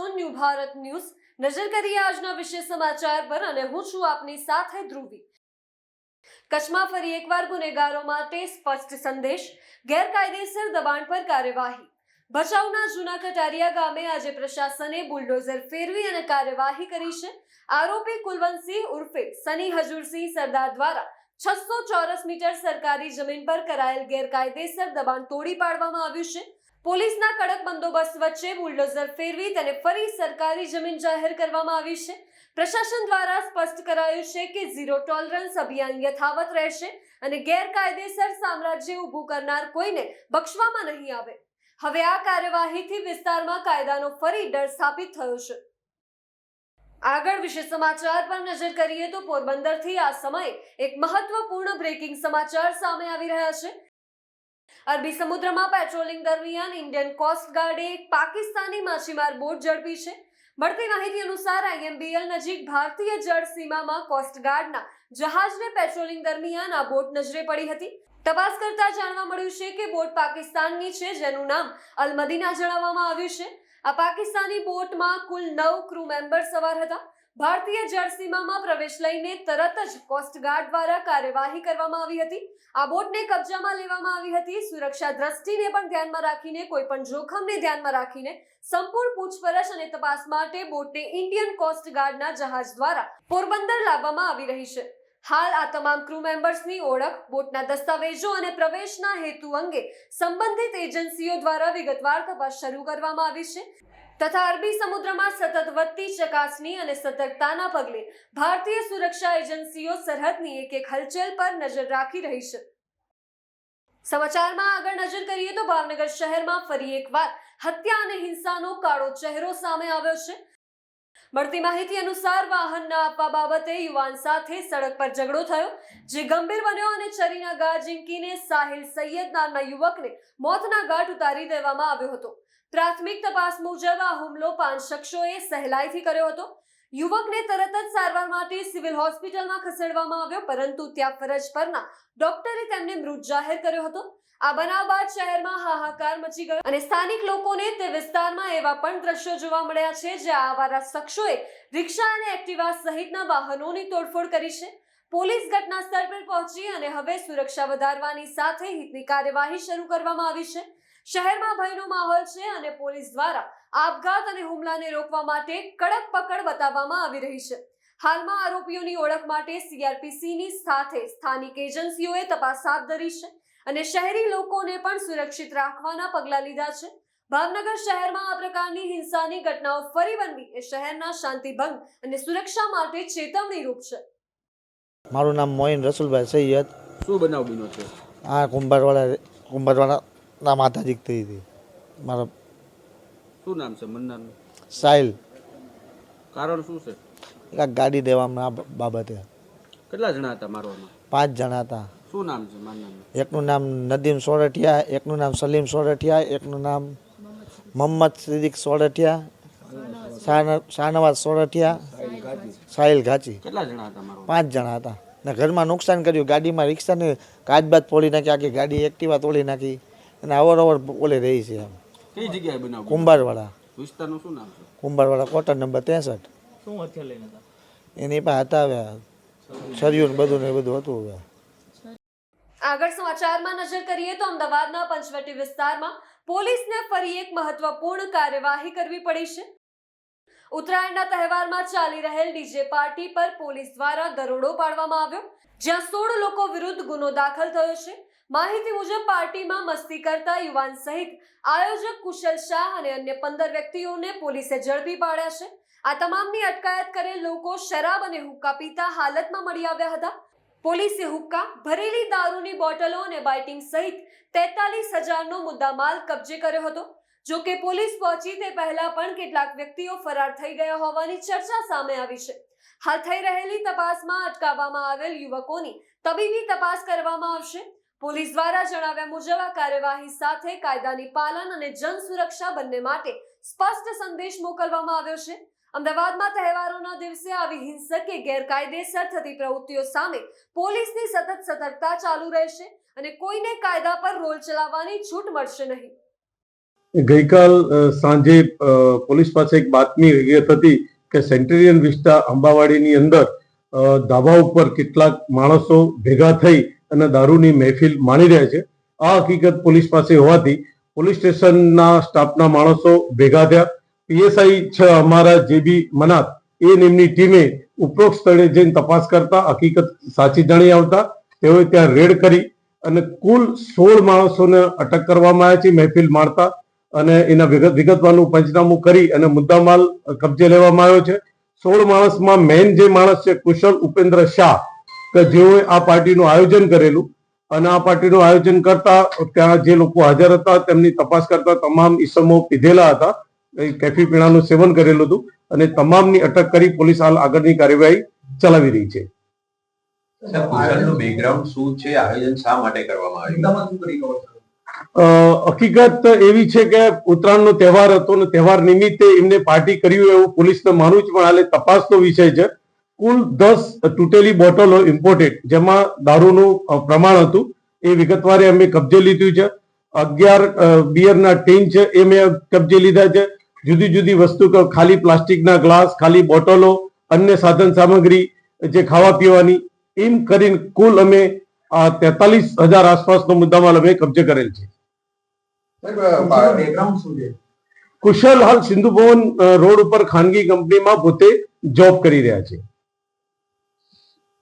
છો new Bharat news? નજર કરીએ આજના વિશેષ સમાચાર પર અને હું છું આપની સાથે ધ્રુવી. કચ્છમાં ફરી એકવાર ગુનેગારો માટે સ્પષ્ટ સંદેશ, ગેરકાયદેસર દબાણ પર કાર્યવાહી. ભચાઉના જૂના કટારિયા ગામે આજે પ્રશાસને બુલડોઝર ફેરવી અને કાર્યવાહી કરી છે. આરોપી કુલવંતસિંહ ઉર્ફે સની હજુરસિંહ સરદાર દ્વારા છસો ચોરસ મીટર સરકારી જમીન પર કરાયેલ ગેરકાયદેસર દબાણ તોડી પાડવામાં આવ્યું છે. પોલીસના કડક બંદોબસ્ત વચ્ચે બુલડોઝર ફેરવી તેને ફરી સરકારી જમીન જાહેર કરવામાં આવી છે. પ્રશાસન દ્વારા સ્પષ્ટ કરાયું છે કે ઝીરો ટોલરન્સ અભિયાન યથાવત રહેશે અને ગેરકાયદેસર સામ્રાજ્ય ઊભું કરનાર કોઈને બક્ષવામાં નહીં આવે. હવે આ કાર્યવાહીથી વિસ્તારમાં કાયદાનો ફરી ડર સ્થાપિત થયો છે. આગળ વિશે સમાચાર પર નજર કરીએ તો પોરબંદરથી આ સમયે એક મહત્વપૂર્ણ બ્રેકિંગ સમાચાર સામે આવી રહ્યા છે. અરબી સમુદ્રમાં પેટ્રોલિંગ દરમિયાન ઇન્ડિયન કોસ્ટ ગાર્ડે એક પાકિસ્તાની માછીમાર બોટ ઝડપી છે. મળતી માહિતી અનુસાર આઈએમબીએલ નજીક ભારતીય જળ સીમામાં કોસ્ટગાર્ડના જહાજને પેટ્રોલિંગ દરમિયાન આ બોટ નજરે પડી હતી. તપાસ કરતા જાણવા મળ્યું છે કે બોટ પાકિસ્તાનની છે, જેનું નામ અલમદીના જણાવવામાં આવ્યું છે. આ પાકિસ્તાની બોટમાં કુલ નવ ક્રૂ મેમ્બર સવાર હતા. ભારતીય જળસીમામાં પ્રવેશ લઈને તરત જ કોસ્ટગાર્ડ દ્વારા કાર્યવાહી કરવામાં આવી હતી. આ બોટને કબજામાં લેવામાં આવી હતી. સુરક્ષા દ્રષ્ટિને પણ ધ્યાનમાં રાખીને, કોઈ પણ જોખમને ધ્યાનમાં રાખીને સંપૂર્ણ પૂછપરછ અને તપાસ માટે બોટને ઇન્ડિયન કોસ્ટગાર્ડના જહાજ દ્વારા પોરબંદર લાવવામાં આવી રહી છે. હાલ આ તમામ ક્રૂ મેમ્બર્સની ઓળખ, બોટના દસ્તાવેજો અને પ્રવેશના હેતુ અંગે સંબંધિત એજન્સીઓ દ્વારા વિગતવાર તપાસ શરૂ કરવામાં આવી છે. તથા અરબી સમુદ્રમાં સતત વધતી ચકાસણી અને સતર્કતાના પગલે ભારતીય સુરક્ષા એજન્સીઓ સરહદની એક એક હલચલ પર નજર રાખી રહી છે. સમાચારમાં આગળ નજર કરીએ તો ભાવનગર શહેરમાં ફરી એકવાર હત્યા અને હિંસાનો કાળો ચહેરો સામે આવ્યો છે. મળતી માહિતી અનુસાર વાહન ન આપવા બાબતે યુવાન સાથે સડક પર ઝઘડો થયો, જે ગંભીર બન્યો અને ચરીના ગા ઝીંકીને સાહિલ સૈયદ નામના યુવકને મોતના ઘાટ ઉતારી દેવામાં આવ્યો હતો. પ્રાથમિક તપાસ મુજબ આ હુમલો પાંચ શખ્સોએ સહેલાઈથી કર્યો હતો. યુવકને તરત જ સારવાર માટે સિવિલ હોસ્પિટલમાં ખસેડવામાં આવ્યો, પરંતુ ત્યાં ફરજ પરના ડોક્ટરે તેમને મૃત જાહેર કર્યો હતો. આ બનાવ બાદ શહેરમાં હાહાકાર મચી ગયો અને સ્થાનિક લોકોને તે વિસ્તારમાં એવા પણ દ્રશ્યો જોવા મળ્યા છે જ્યાં આવારા શખ્સોએ રિક્ષા અને એક્ટિવા સહિતના વાહનોની તોડફોડ કરી છે. પોલીસ ઘટના સ્થળ પર પહોંચી અને હવે સુરક્ષા વધારવાની સાથે હિતની કાર્યવાહી શરૂ કરવામાં આવી છે. શહેરમાં ભયનો માહોલ છે અને પોલીસ દ્વારા આપઘાત અને હુમલાને રોકવા માટે કડક પકડ બતાવવામાં આવી રહી છે. હાલમાં આરોપીઓની ઓળખ માટે સીઆરપીસીની સાથે સ્થાનિક એજન્સીઓએ તપાસ હાથ ધરી છે અને શહેરી લોકોને પણ સુરક્ષિત રાખવાના પગલાં લીધા છે. ભાવનગર શહેરમાં આ પ્રકારની હિંસાની ઘટનાઓ ફરી બનવી એ શહેરના શાંતિભંગ અને સુરક્ષા માટે ચેતવણી રૂપ છે. મારું નામ મોઇન રસુલભાઈ સૈયદ. શું બનાવ બીનો છે? આ કુંભારવાળા કુંભારવાળાના માથાજીક થઈ હતી. મારા શું નામ છે મન્નારનું સાહિલ. કારણ શું છે? એક ગાડી દેવામાં આ બાબતે. કેટલા જણા હતા મારવામાં? પાંચ જણા હતા. શું નામ છે મારનારનું એકનું નામ નદીમ સોરઠિયા એકનું નામ સલીમ સોરઠિયા એકનું નામ મોહમ્મદ સિદ્દીક સોરઠિયા શાહનવાજ સોરઠિયા સાહિલ ઘાચી. કેટલા જણા હતા પાંચ જણા હતા. ને ઘરમાં નુકસાન કર્યું. ગાડીમાં રિક્ષાને કાચબાજ તોડી નાખી આખી ગાડી એક્ટિવા તોડી નાખી. અને અવરઅવર ઓલે રહી છે એમ. કઈ જગ્યાએ બનાવ? કુંભારવાળા વિસ્તારનું શું નામ છે? કુંભારવાળા કોટર નંબર ત્રેસઠ. એની પાસે હતા હવે શરીર બધું ને બધું હતું હવે. આગળ સમાચારમાં નજર કરીએ તો અમદાવાદના પંચવટી વિસ્તારમાં પોલીસને ફરી એક મહત્વપૂર્ણ કાર્યવાહી કરવી પડી છે. ઉત્તરાયણના તહેવારમાં ચાલી રહેલ ડીજે પાર્ટી પર પોલીસ દ્વારા દરોડો પાડવામાં આવ્યો જ્યાં સોળ લોકો વિરુદ્ધ ગુનો દાખલ થયો છે. માહિતી મુજબ પાર્ટીમાં મસ્તી કરતા યુવાન સહિત આયોજક કુશલ શાહ અને અન્ય પંદર વ્યક્તિઓને પોલીસે ઝડપી પાડ્યા છે. આ તમામની અટકાયત કરેલ લોકો શરાબ અને હુક્કા પીતા હાલતમાં મળી આવ્યા હતા. પોલીસે હુક્કા, ભરેલી દારૂની બોટલો અને બાઇટિંગ સહિત તેતાલીસ હજારનો મુદ્દામાલ કબજે કર્યો હતો. જો કે પોલીસ પહોંચી તે પહેલા પણ કેટલાક વ્યક્તિઓ ફરાર થઈ ગયા હોવાની ચર્ચા સામે આવી છે. હાલ થઈ રહેલી તપાસમાં અટકાવવામાં આવેલ યુવકોની તબીબી તપાસ કરવામાં આવશે. પોલીસ દ્વારા જણાવ્યા મુજબ આ કાર્યવાહી સાથે કાયદાની પાલન અને જન સુરક્ષા બંને માટે સ્પષ્ટ સંદેશ મોકલવામાં આવ્યો છે. અમદાવાદમાં તહેવારોના દિવસે આવી હિંસક કે ગેરકાયદેસર થતી પ્રવૃત્તિઓ સામે પોલીસની સતત સતર્કતા ચાલુ રહેશે અને કોઈને કાયદા પર રોલ ચલાવવાની છૂટ મળશે નહીં. ગઈકાલ સાંજે પોલીસ પાસે એક બાતમી હતી કે સેન્ટ્રિયન વિસ્તાર અંબાવાડીની અંદર ધાબા ઉપર કેટલાક માણસો ભેગા થઈ અને દારૂની મહેફિલ માણી રહ્યા છે. આ હકીકત પોલીસ પાસે હોવાથી પોલીસ સ્ટેશનના સ્ટાફના માણસો ભેગા થયા. પીએસઆઈ છે અમારા જે બી મનાત એ નિમની ટીમે ઉપરોક્ત સ્થળે જઈને તપાસ કરતા હકીકત સાચી જાણી આવતા તેઓએ ત્યાં રેડ કરી અને કુલ સોળ માણસોને અટક કરવામાં આવ્યા છે, મહેફિલ માણતા અને એના વિગત પંચનામું કરી અને મુદ્દામાલ કબજે લેવામાં આવ્યો છે. સોળ માણસમાં મેઇન જે માણસ છે, કુશલ ઉપેન્દ્ર શાહ કે જેઓએ આ પાર્ટીનું આયોજન કરેલું અને આ પાર્ટીનું આયોજન કરતા ત્યાં જે લોકો હાજર હતા તેમની તપાસ કરતા તમામ ઈસમો પીધેલા હતા. કેફી પીણાનું સેવન કરેલું હતું અને તમામની અટક કરી પોલીસ હાલ આગળની કાર્યવાહી ચલાવી રહી છે. સાહેબ, કુશલનું બેકગ્રાઉન્ડ શું છે? આયોજન શા માટે કરવામાં આવ્યું? અ, હકીકત એવી છે કે ઉત્તરાયણનો તહેવાર હતો અને તહેવાર નિમિત્તે એમને પાર્ટી કર્યું એવું પોલીસને માનવું જ પણ હાલે તપાસનો વિષય છે. કુલ દસ તૂટેલી બોટલો ઇમ્પોર્ટેડ જેમાં દારૂનું પ્રમાણ હતું. એ વિગતવારે અમે કબજે લીધું છે. અગિયાર બિયરના ટીન છે એ મેં કબજે લીધા છે. જુદી જુદી વસ્તુ ખાલી પ્લાસ્ટિકના ગ્લાસ ખાલી બોટલો અન્ય સાધન સામગ્રી જે ખાવા પીવાની એમ કરીને કુલ અમે તેતાલીસ હજાર આસપાસનો મુદ્દામાલ અમે કબજે કરેલ છે. કુશલ હાલ સિંધુ ભવન રોડ ઉપર ખાનગી કંપનીમાં પોતે જોબ કરી રહ્યા છે.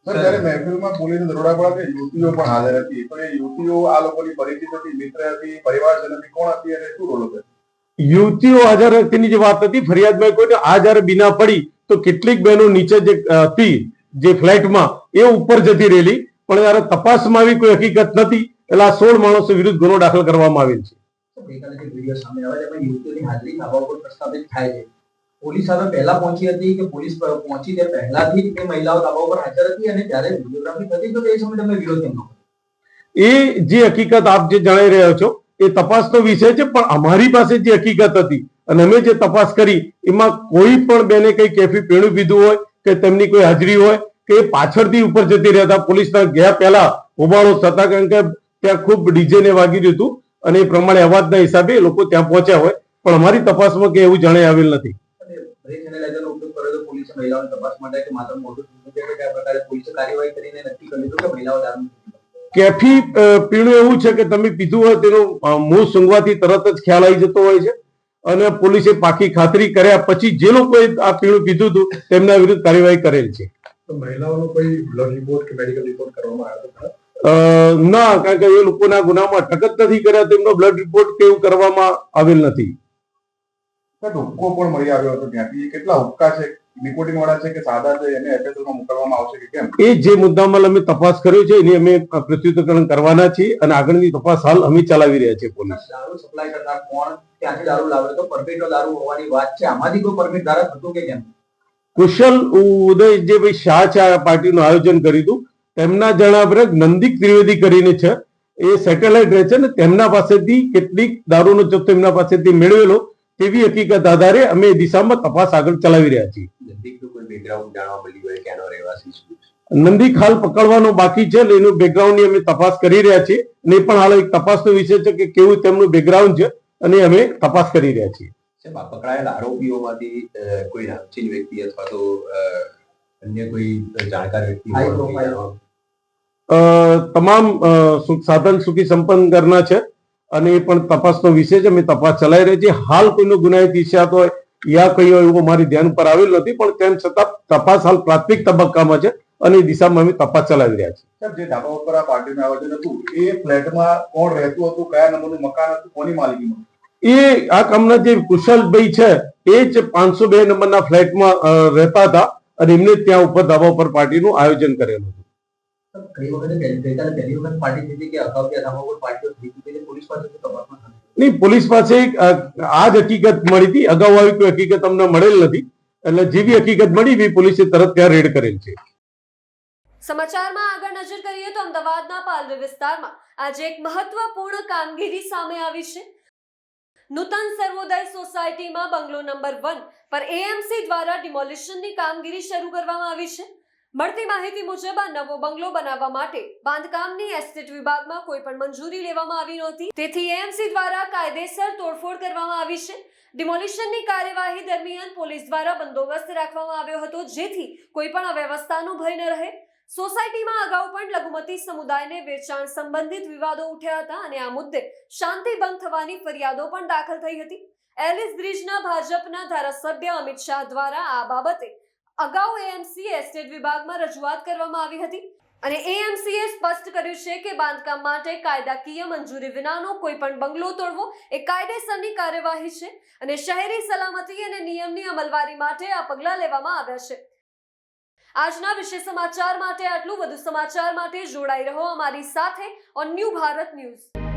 સર જ્યારે મહેફિલમાં પોલીસ દરોડા પડ્યા યુવતીઓ પણ હાજર હતી. તો એ યુવતીઓ આ લોકોની પરિચિત હતી મિત્ર હતી પરિવારજન હતી કોણ હતી અને શું રોલ હતો? યુવતીઓ હાજર હતીની જે વાત હતી ફરિયાદમાં કોઈ આ જયારે બીના પડી તો કેટલીક બહેનો નીચે જે હતી જે ફ્લેટમાં એ ઉપર જતી રહેલી. પણ જયારે તપાસમાં આવી કોઈ હકીકત નથી એટલે આ સોળ માણસો વિરુદ્ધ ગુનો દાખલ કરવામાં આવેલ છે પોલીસ હવે પહેલા પહોંચી હતી કે પોલીસ પહોંચી તે પહેલાથી એ મહિલાઓ ધાબા ઉપર હાજર હતી અને ત્યારે વિડીયોગ્રાફી થતી તો એ સમયે તમે વિરોધ કેમ એ જે હકીકત આપ જે જણાઈ રહ્યા છો, એ તપાસનો વિષય છે, પણ અમારી પાસે જે હકીકત હતી અને અમે જે તપાસ કરી, એમાં કોઈ પણ બેને કઈ કેફી પીણું પીધું હોય, કે તેમની કોઈ હાજરી હોય, કે પાછળથી ઉપર જતી રહેતા પોલીસના ગયા પહેલા હોબાળો થતા, કારણ કે ત્યાં ખૂબ ડીજે ને વાગી રહ્યું હતું અને એ પ્રમાણે અવાજના હિસાબે લોકો ત્યાં પહોંચ્યા હોય, પણ અમારી તપાસમાં કે એવું જણાઈ આવેલ નથી. એનાલાઇઝરનો ઉપયોગ કર્યો તો પોલીસે મહિલાઓની તપાસ માટે કે માત્ર મોઢું કે કયા પ્રકારે પોલીસે કાર્યવાહી કરીને નક્કી કરી લીધું કે મહિલાઓ દારૂ કેફી પીણું એવું છે કે તમે પીધું હોય તેનો મોં સૂંઘવાથી તરત જ ખ્યાલ આવી જતો હોય છે. અને પોલીસે પાકી ખાતરી કર્યા પછી જે લોકોએ આ પીણું પીધું હતું તેમના વિરુદ્ધ કાર્યવાહી કરેલ છે. મહિલાઓનો કોઈ બ્લડ રિપોર્ટ કે મેડિકલ રિપોર્ટ કરવામાં આવ્યો ના કારણ કે એ લોકોના ગુનામાં અટક જ નથી કર્યા તેમનો બ્લડ રિપોર્ટ કે એવું કરવામાં આવેલ નથી. હુક્કો પણ મળી આવ્યો હતો ત્યાંથી. એ કેટલા હુક્કા છે? નિકોટિન વાળા છે કે સાદા છે? એને એફએસએલમાં મોકલવામાં આવશે કે કેમ? એ જે મુદ્દામાં અમે તપાસ કર્યો છે એની અમે પ્રત્યુત્તરકરણ કરવાના છીએ અને આગળની તપાસ હાલ અમે ચલાવી રહ્યા છીએ પોલીસ. દારૂ સપ્લાય કરનાર કોણ? ત્યાંથી દારૂ લાવે? તો પરમિટનો દારૂ હોવાની વાત છે. આમાંથી કોઈ પરમિટ ધારક હતું કે કેમ? કુશલ ઉદય જે ભાઈ શાહ છે આ પાર્ટીનું આયોજન કર્યું હતું તેમના જણાવ્યા નંદિક ત્રિવેદી કરીને છે. એ સેટેલાઇટ રહે છે ને તેમના પાસેથી કેટલીક દારૂનો જથ્થો એમના પાસેથી મેળવેલો. તેવી હકીકત આધારે અમે એ દિશામાં તપાસ આગળ ચલાવી રહ્યા છીએ. નંદીક હાલ પકડવાનો બાકી છે એનું બેકગ્રાઉન્ડની અમે તપાસ કરી રહ્યા છીએ. અને એ પણ હાલ એક તપાસનો વિષય છે કે કેવું તેમનું બેકગ્રાઉન્ડ છે અને અમે તપાસ કરી રહ્યા છીએ. પકડાયેલા આરોપીઓમાંથી કોઈ નામચીન વ્યક્તિ અથવા તો અન્ય કોઈ જાણકાર વ્યક્તિ તમામ સુખ સાધન સુખી સંપન્ન કરના છે. અને એ પણ તપાસનો વિષય છે. અમે તપાસ ચલાવી રહી છીએ હાલ કોઈનો ગુનાહિત ઇતિહાસ હોય યા કઈ હોય એવું મારી ધ્યાન પર આવેલ નથી. પણ તેમ છતાં તપાસ હાલ પ્રાથમિક તબક્કામાં છે અને એ દિશામાં અમે તપાસ ચલાવી રહ્યા છીએ. સર જે ધાબા ઉપર આ પાર્ટીનું આયોજન હતું એ ફ્લેટમાં કોણ રહેતું હતું કયા નંબરનું મકાન હતું કોની માલિકીમાં એ આ કામના જે કુશલભાઈ છે એ જ પાંચસો બે નંબરના ફ્લેટમાં રહેતા હતા અને એમને ત્યાં ઉપર ધાબા ઉપર પાર્ટીનું આયોજન કરેલું હતું. ગઈ વખતે ગઈકાલે પહેલી વખત પાર્ટી થઈ કે અગાઉ ત્યાં ધાબા ઉપર પાર્ટીઓ થઈ ચૂકી પોલીસ પાસે તપાસમાં નહીં પોલીસ પાસે આ જ હકીકત મળી હતી અગાઉ આવી કોઈ હકીકત અમને મળેલ નથી એટલે જેવી હકીકત મળી એવી પોલીસે તરત ત્યાં રેડ કરેલ છે? સમાચારમાં આગળ નજર કરીએ તો અમદાવાદના પાલડી વિસ્તારમાં આજે એક મહત્વપૂર્ણ કામગીરી સામે આવી છે. નૂતન સર્વોદય સોસાયટીમાં બંગલો નંબર વન પર એએમસી દ્વારા ડિમોલિશનની કામગીરી શરૂ કરવામાં આવી છે. મળતી માહિતી મુજબ આ નવો બંગલો બનાવવા માટે બાંધકામની એસ્ટેટ વિભાગમાં કોઈ પણ મંજૂરી લેવામાં આવી નહોતી. તેથી એએમસી દ્વારા કાયદેસર તોડફોડ કરવામાં આવી છે. ડિમોલિશનની કાર્યવાહી દરમિયાન પોલીસ દ્વારા બંદોબસ્ત રાખવામાં આવ્યો હતો, જેથી કોઈ પણ અવ્યવસ્થાનો ભય ન રહે. સોસાયટીમાં અગાઉ પણ લઘુમતી સમુદાયને વેચાણ સંબંધિત વિવાદો ઉઠ્યા હતા અને આ મુદ્દે શાંતિ ભંગ થવાની ફરિયાદો પણ દાખલ થઈ હતી. એલિસ બ્રિજના ભાજપના ધારાસભ્ય અમિત શાહ દ્વારા આ બાબતે અગાઉ એએમસીએ એસ્ટેટ વિભાગમાં રજૂઆત કરવામાં આવી હતી અને એએમસીએ સ્પષ્ટ કર્યું છે કે બાંધકામ માટે કાયદાકીય મંજૂરી વિનાનો કોઈ પણ બંગલો તોડવો એ કાયદેસરની કાર્યવાહી છે અને શહેરી સલામતી અને નિયમની અમલવારી માટે આ પગલાં લેવામાં આવ્યા છે. આજના વિશેષ સમાચાર માટે આટલું વધુ સમાચાર માટે જોડાઈ રહો અમારી સાથે ઓન ન્યૂ ભારત ન્યૂઝ